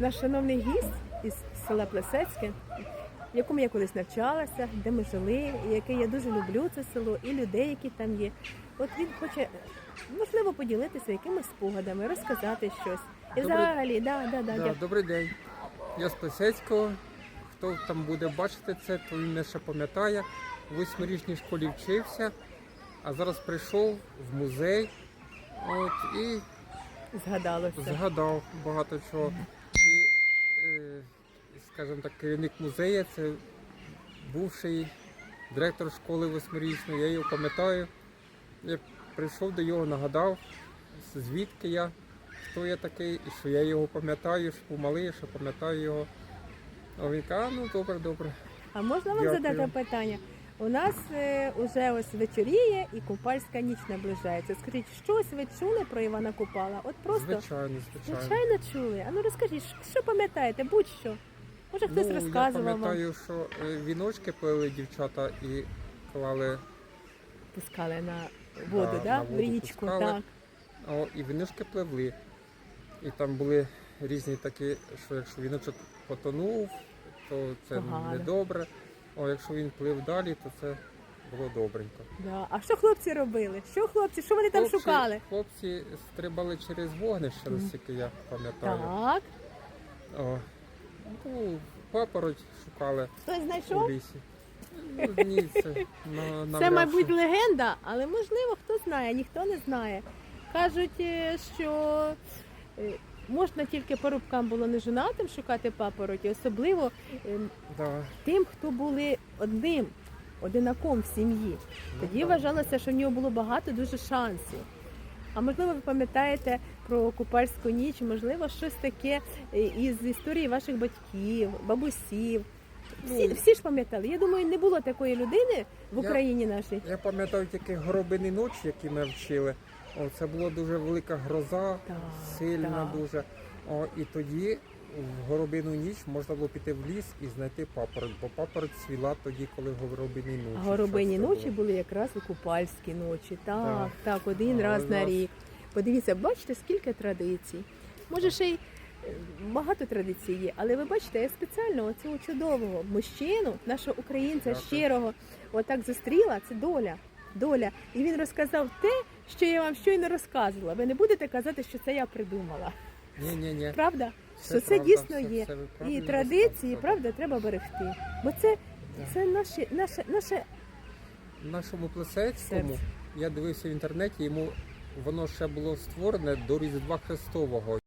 наш шановний гість із села Плесецьке, в якому я колись навчалася, де ми жили, і яке я дуже люблю це село, і людей, які там є. От він хоче, можливо, поділитися якимись спогадами, розказати щось. І Добре. взагалі, да, да, да, Да, добрий день. Я з Плесецького. Хто там буде бачити це, то він мене ще пам'ятає. У восьмирічній школі вчився, а зараз прийшов в музей от, і згадалося. згадав багато чого. Е, скажімо так, керівник музею це бувший директор школи восьмирічної, я його пам'ятаю. Я прийшов до його, нагадав, звідки я, хто я такий, і що я його пам'ятаю, що був малий, що пам'ятаю його. А він каже, ну добре, добре. А можна вам Дякую. задати питання? У нас е, уже ось вечоріє і купальська ніч наближається. Скажіть, щось ви чули про Івана Купала? От просто Звичайно, звичайно. звичайно чули. А ну розкажіть, що пам'ятаєте? Будь-що. Може хтось ну, розказував я пам'ятаю, що е, віночки плели дівчата і клали пускали на воду, Да, да, на в річку. пускали. Так. О, і віночки пливли. І там були різні такі, що якщо віночок потонув, то це Погано. недобре. А якщо він плив далі, то це було добренько. Да. А що хлопці робили? Що хлопці? Що вони там шукали? Хлопці стрибали через вогнище, наскільки я пам'ятаю. Так. О, ну, папороть шукали Хтось у знайшов? лісі. Ну, ні, це, на, Це, навряд мабуть, чи. легенда, але можливо хто знає, ніхто не знає. Кажуть, е, що е, можна тільки парубкам було не жонатим шукати папороті, особливо е, Да. тим, хто були одним, одинаком в сім'ї. Тоді так. вважалося, що в нього було багато дуже шансів. А можливо, ви пам'ятаєте про купальську ніч, можливо, щось таке е, із історії ваших батьків, бабусів. Всі, Ну, всі ж пам'ятали. Я думаю, не було такої людини в Я- Україні нашій. Я пам'ятаю тільки горобини ночі, які ми вчили. О, це була дуже велика гроза, Так, сильна так. дуже. О, і тоді в горобину ніч можна було піти в ліс і знайти папороть, бо папороть свіла тоді, коли в горобині ночі. Горобині ночі було. були якраз у купальські ночі. Так, Так. так, один А, раз на нас- рік. Подивіться, бачите, скільки традицій. Може, ще й е, багато традицій є, але ви бачите, я спеціально оцього чудового мужчину, нашого українця Дякую. щирого, отак зустріла. Це доля. Доля. І він розказав те, що я вам щойно розказувала. Ви не будете казати, що це я придумала. Ні, ні, ні. Правда? Все що це правда, дійсно все, є. Все І традиції, правда, треба берегти. Бо це, Да. це наші, наше, наше нашому Плесецькому я дивився в інтернеті, йому воно ще було створене до Різдва Христового.